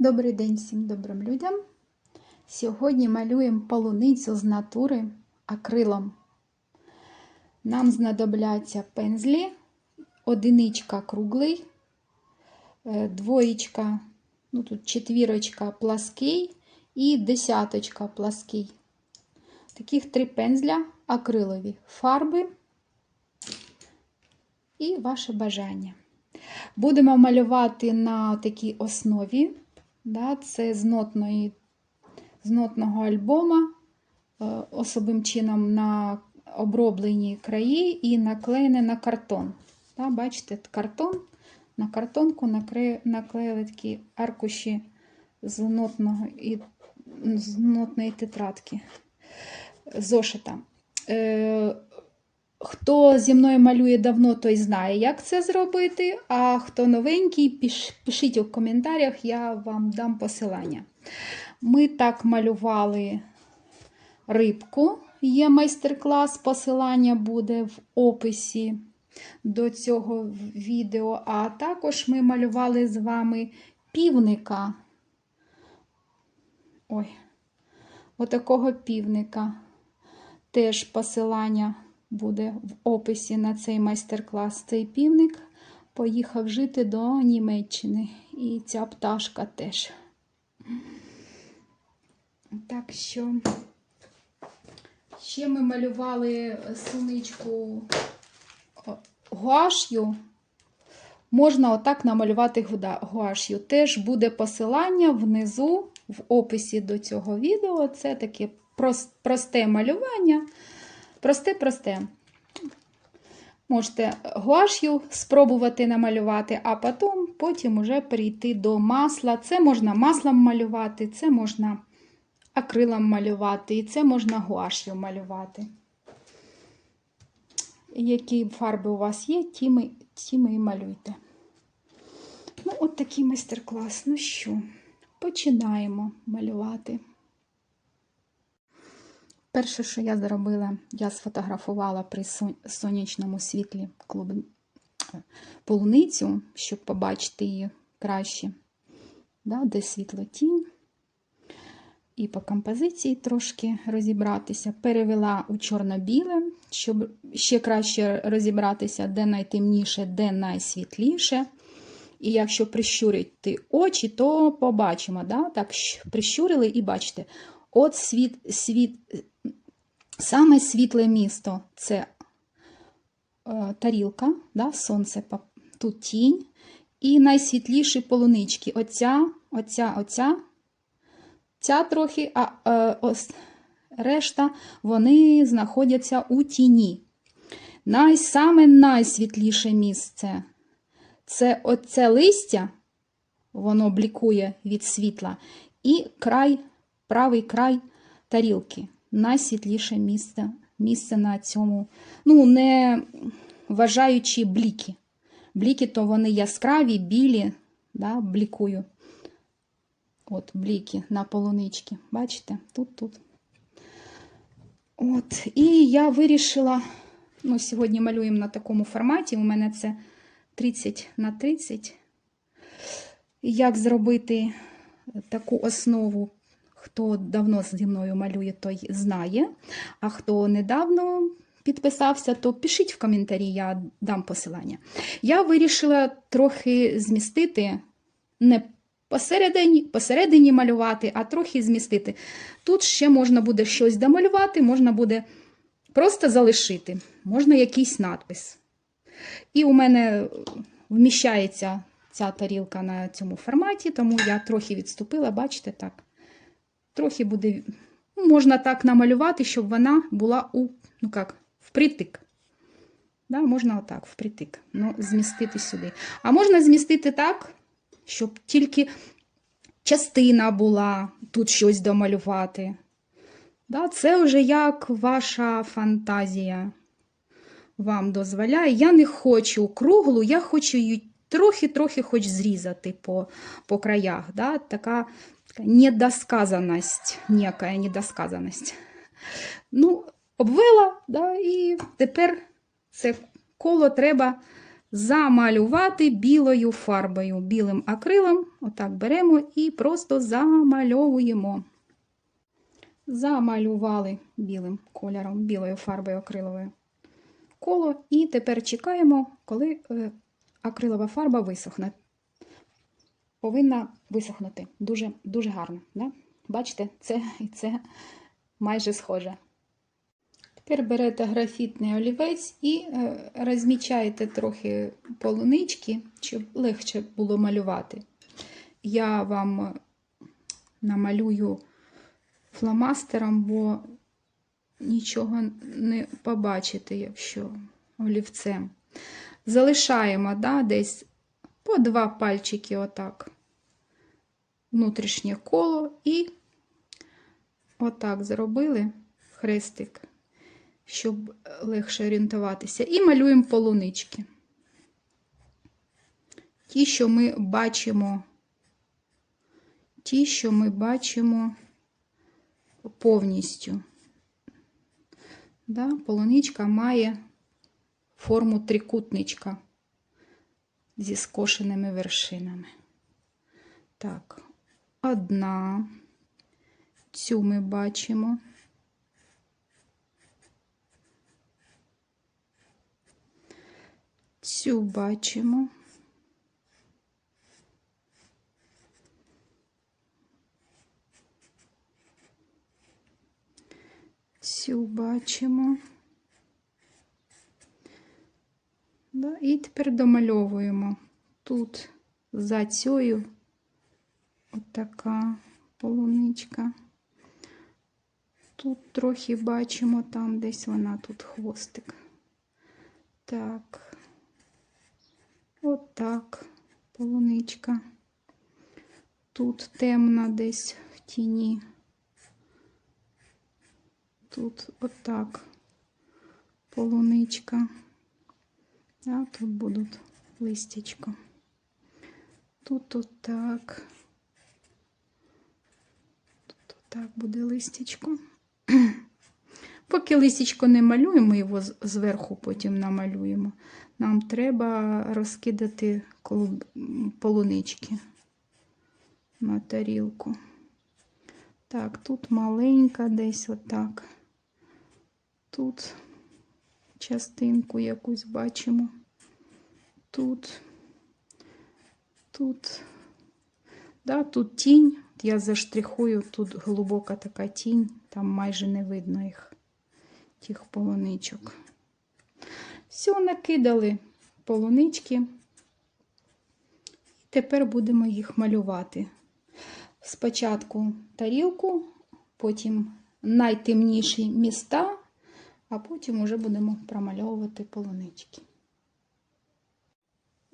Добрий день всім добрим людям. Сьогодні малюємо полуницю з натури акрилом. Нам знадобляться пензлі, одиничка круглий, е, двоєчка, ну тут четвірочка плаский і десяточка плаский. Таких три пензля акрилові, фарби і ваше бажання. Будемо малювати на такій основі. Да, Це з, нотної, з нотного альбома, е, особим чином на оброблені краї і наклеєне на картон. Да, Бачите, картон, на картонку наклеїли такі аркуші з, нотного, і, з нотної тетрадки зошита. Хто зі мною малює давно, той знає, як це зробити. А хто новенький, пишіть у коментарях, я вам дам посилання. Ми так малювали рибку. Є майстер-клас, посилання буде в описі до цього відео. А також ми малювали з вами півника. Ой, отакого півника. Теж посилання буде в описі на цей майстер-клас. Цей півник поїхав жити до Німеччини. І ця пташка теж. Так що, ще ми малювали суничку гуаш'ю. Можна отак намалювати гуаш'ю. Теж буде посилання внизу в описі до цього відео. Це таке просте малювання. Просте-просте. Можете гуаш'ю спробувати намалювати, а потім, потім уже перейти до масла. Це можна маслом малювати, це можна акрилом малювати, і це можна гуаш'ю малювати. Які фарби у вас є, ті ми, ті ми і малюйте. Ну, от такий майстер-клас. Ну що, починаємо малювати. Перше, що я зробила, я сфотографувала при сонячному світлі клуб... полуницю, щоб побачити її краще, да, де світло тінь. І по композиції трошки розібратися. Перевела у чорно-біле, щоб ще краще розібратися, де найтемніше, де найсвітліше. І якщо прищурити очі, то побачимо. Да? Так, прищурили і бачите, от світ, світ, Саме світле місто це е, тарілка, да, сонце, тут тінь. І найсвітліші полунички. Оця, оця, оця, ця трохи, а е, ось решта вони знаходяться у тіні. Най, Саме найсвітліше місце це оце листя, воно блікує від світла, і край, правий край тарілки найсвітліше місце місце на цьому, ну, не вважаючи бліки. Бліки, то вони яскраві, білі, да, блікую. От, бліки на полунички. Бачите? Тут, тут. От, І я вирішила, ну, сьогодні малюємо на такому форматі. У мене це 30 на 30. Як зробити таку основу Хто давно зі мною малює, той знає. А хто недавно підписався, то пишіть в коментарі, я дам посилання. Я вирішила трохи змістити, не посередині, посередині малювати, а трохи змістити. Тут ще можна буде щось домалювати, можна буде просто залишити, можна якийсь надпис. І у мене вміщається ця тарілка на цьому форматі, тому я трохи відступила, бачите, так. Трохи буде, ну, можна так намалювати, щоб вона була у, ну як, впритик. Да, Можна отак, впритик. Ну, змістити сюди. А можна змістити так, щоб тільки частина була, тут щось домалювати. Да, Це вже як ваша фантазія вам дозволяє. Я не хочу круглу, я хочу її трохи-трохи хоч зрізати по по краях. Да? Така недосказаність, ніяка недосказаність. Ну, обвела, да, і тепер це коло треба замалювати білою фарбою, білим акрилом. Отак беремо і просто замальовуємо. Замалювали білим кольором, білою фарбою акриловою коло. І тепер чекаємо, коли е, акрилова фарба висохне. Повинна висохнути дуже, дуже гарно. Да? Бачите, це і це майже схоже. Тепер берете графітний олівець і е, розмічаєте трохи полунички, щоб легше було малювати. Я вам намалюю фломастером, бо нічого не побачите, якщо олівцем. Залишаємо да, десь по два пальчики отак. Внутрішнє коло і отак зробили хрестик, щоб легше орієнтуватися. І малюємо полунички. Ті, що ми бачимо, ті, що ми бачимо повністю. Да, полуничка має форму трикутничка зі скошеними вершинами. Так, одна. Цю ми бачимо. Цю бачимо. Цю бачимо. Да, і тепер домальовуємо. Тут за цією отака полуничка. Тут трохи бачимо, там десь вона, тут хвостик. Так, отак, полуничка. Тут темна десь в тіні. Тут отак полуничка. А тут будуть листячко. Тут отак. Тут отак буде листячко. Поки листячко не малюємо, його зверху потім намалюємо. Нам треба розкидати полунички на тарілку. Так, тут маленька десь отак. Тут частинку якусь бачимо. Тут, тут, да, тут тінь. Я заштрихую, тут глибока така тінь, там майже не видно їх, тих полуничок. Все, накидали полунички. Тепер будемо їх малювати. Спочатку тарілку, потім найтемніші міста, а потім вже будемо промальовувати полунички.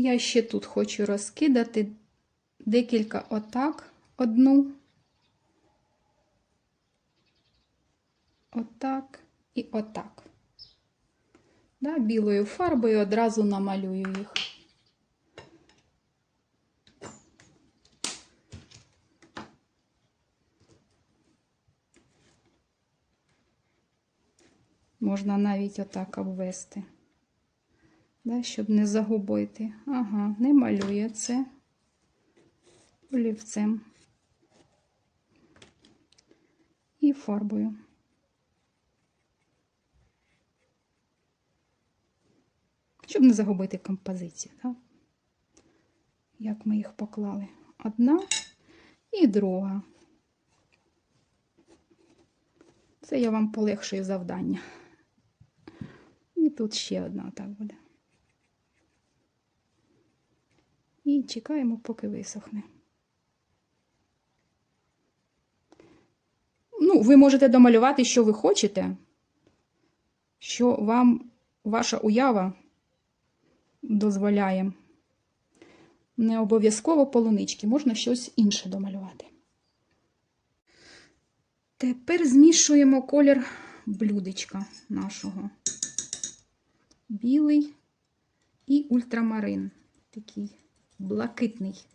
Я ще тут хочу розкидати декілька отак, одну, отак і отак. Да, білою фарбою одразу намалюю їх. Можна навіть отак обвести, да, щоб не загубити. Ага, не малює це олівцем і фарбою. Щоб не загубити композицію, так? як ми їх поклали. Одна і друга. Це я вам полегшую завдання. І тут ще одна так буде. І чекаємо, поки висохне. Ну, ви можете домалювати, що ви хочете, що вам ваша уява дозволяє. Не обов'язково полунички, можна щось інше домалювати. Тепер змішуємо колір блюдечка нашого. Білий і ультрамарин. Такий блакитний.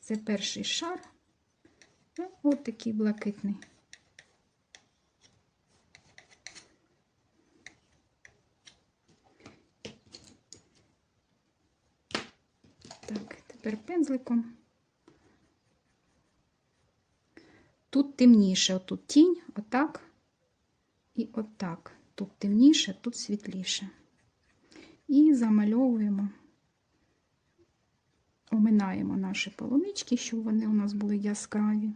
Це перший шар. Ну, Ось такий блакитний. Так, тепер пензликом. Тут темніше, отут тінь, отак і отак. Тут темніше, тут світліше. І замальовуємо оминаємо наші полунички, щоб вони у нас були яскраві.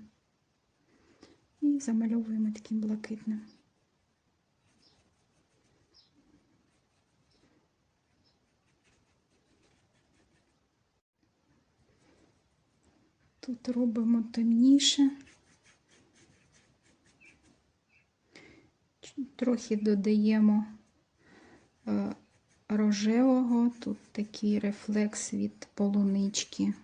І замальовуємо таким блакитним. Тут робимо темніше. Трохи додаємо е, рожевого, тут такий рефлекс від полунички.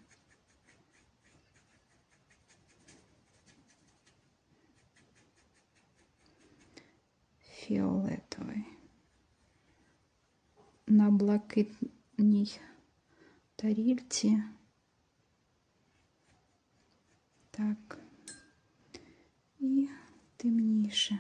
Фіолетовий. На блакитній тарільці. Так, і темніше.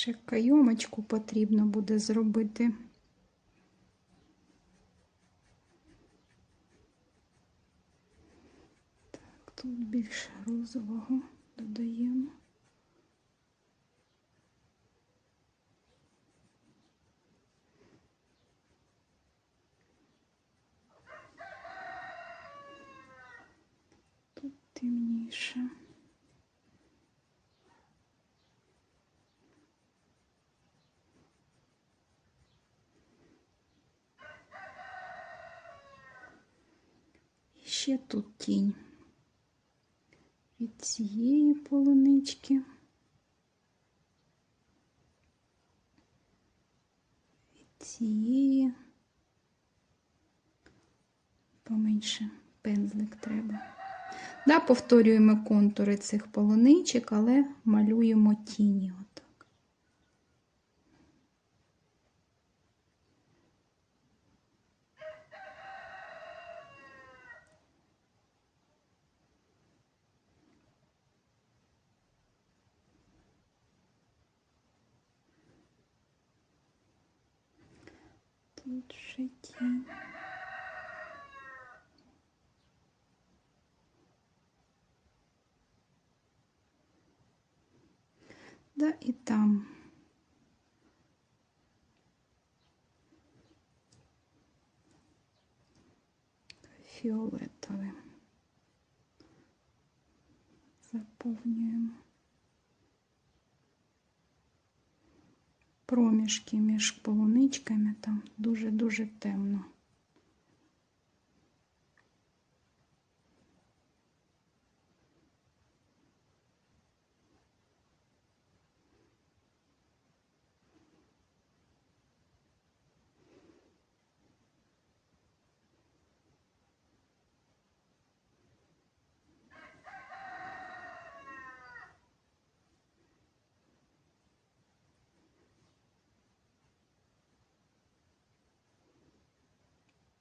Ще кайомочку потрібно буде зробити. Так, тут більше розового додаємо. Тут. І ще тут тінь від цієї полунички. Від цієї поменше пензлик треба. Да, повторюємо контури цих полуничок, але малюємо тіні. Отак. Тут ще тінь. Да, і там. Фіолетовим. Заповнюємо. Проміжки між полуничками там дуже-дуже темно.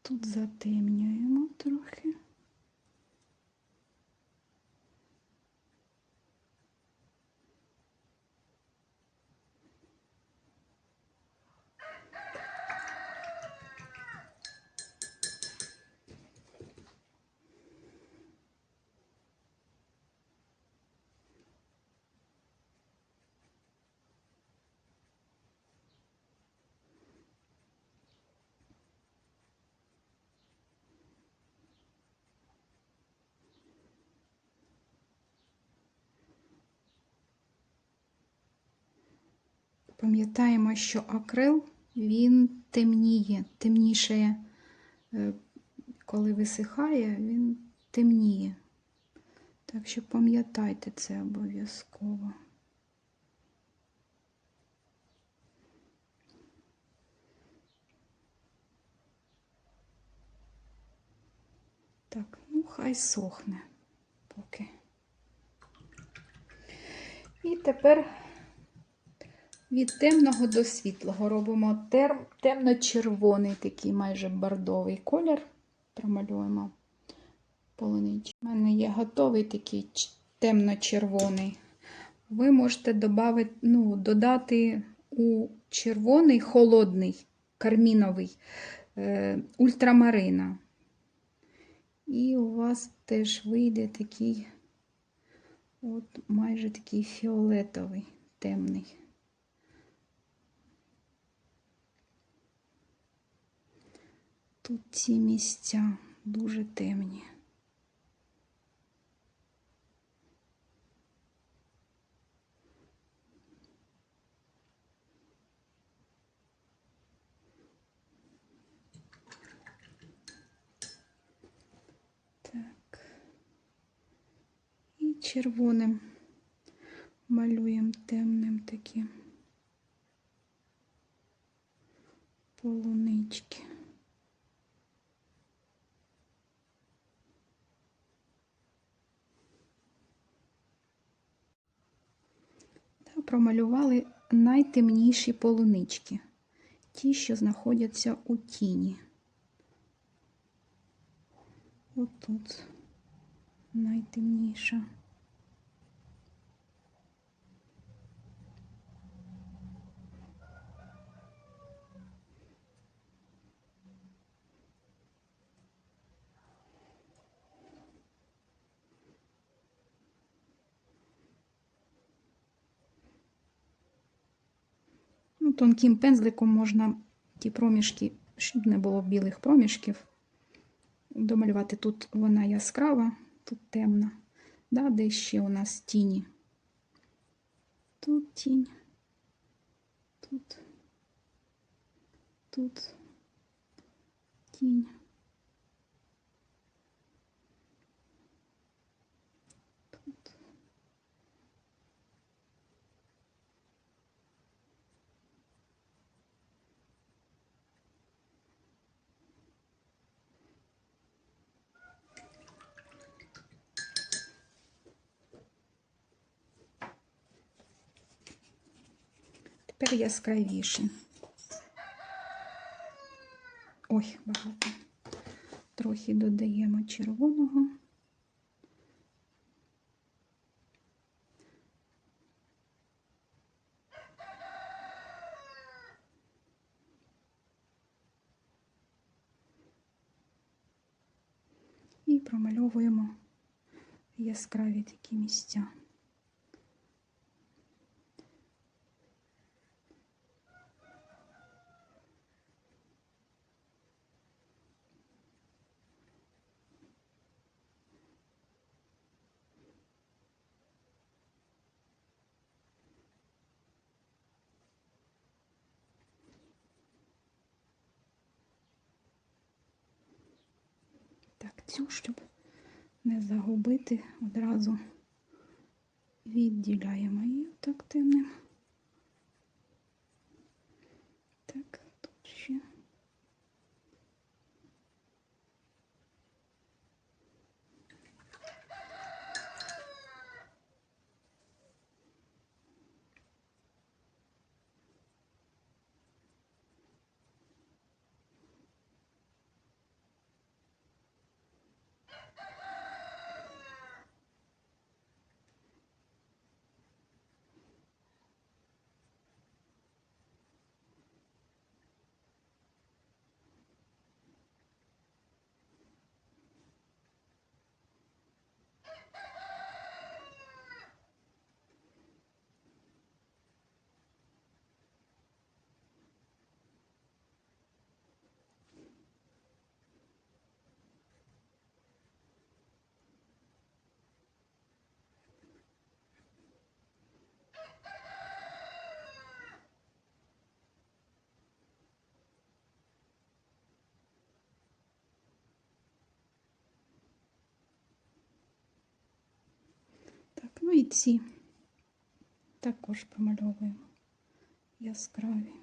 Тут затемнюємо трохи. Пам'ятаємо, що акрил він темніє, темніше, коли висихає, він темніє. Так що пам'ятайте це обов'язково. Так, ну хай сохне поки. І тепер від темного до світлого робимо темно-червоний такий майже бордовий колір. Промалюємо полунич. У мене є готовий такий темно-червоний. Ви можете добавити, ну, додати у червоний холодний, карміновий, е, ультрамарина. І у вас теж вийде такий, от майже такий фіолетовий, темний. Тут ці місця дуже темні. Так. І червоним малюємо темним такі полунички. Промалювали найтемніші полунички, ті, що знаходяться у тіні. Отут найтемніша. Ну, тонким пензликом можна ті проміжки, щоб не було білих проміжків, домалювати тут вона яскрава, тут темна, да, де ще у нас тіні. Тут тінь, тут, тут. Тінь. Тепер яскравіше. Ой, багато. Трохи додаємо червоного. І промальовуємо яскраві такі місця. Так, цю, щоб не загубити, одразу відділяємо її так темним. і ці також помальовуємо яскраві.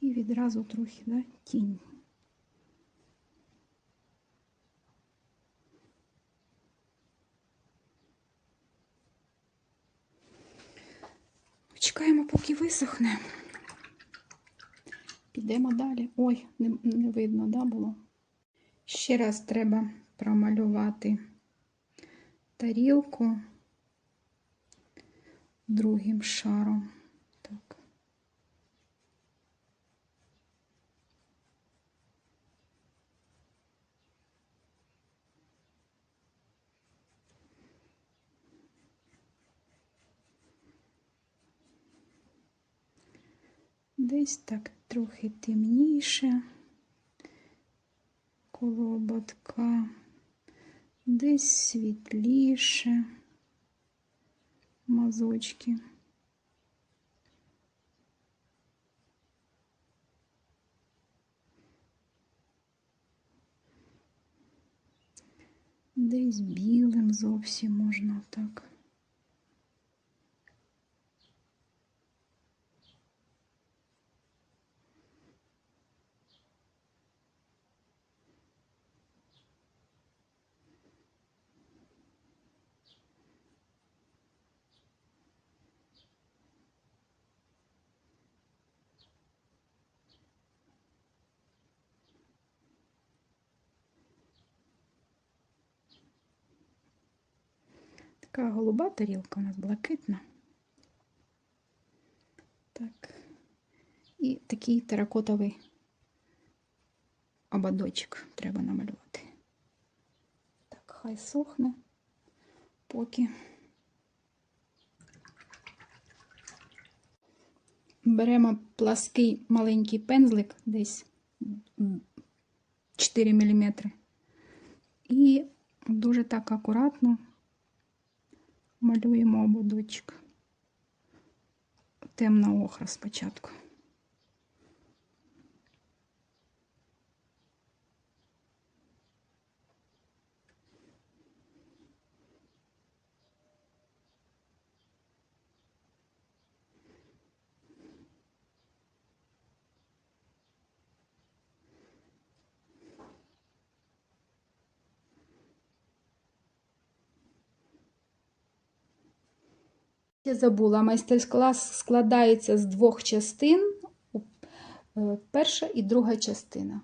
І відразу трохи да, тінь. Поки. Підемо далі. Ой, не, не видно, да, було? Ще раз треба промалювати тарілку другим шаром. Так. Десь так трохи темніше коло ободка, десь світліше мазочки. Десь білим зовсім можна так. Така голуба тарілка у нас блакитна. Так. І такий теракотовий ободочок треба намалювати. Так, хай сохне, поки. Беремо плаский маленький пензлик, десь 4 мм. І дуже так акуратно малюємо ободочок. Темна охра спочатку. Я забула, майстер-клас складається з двох частин. Е, Перша і друга частина.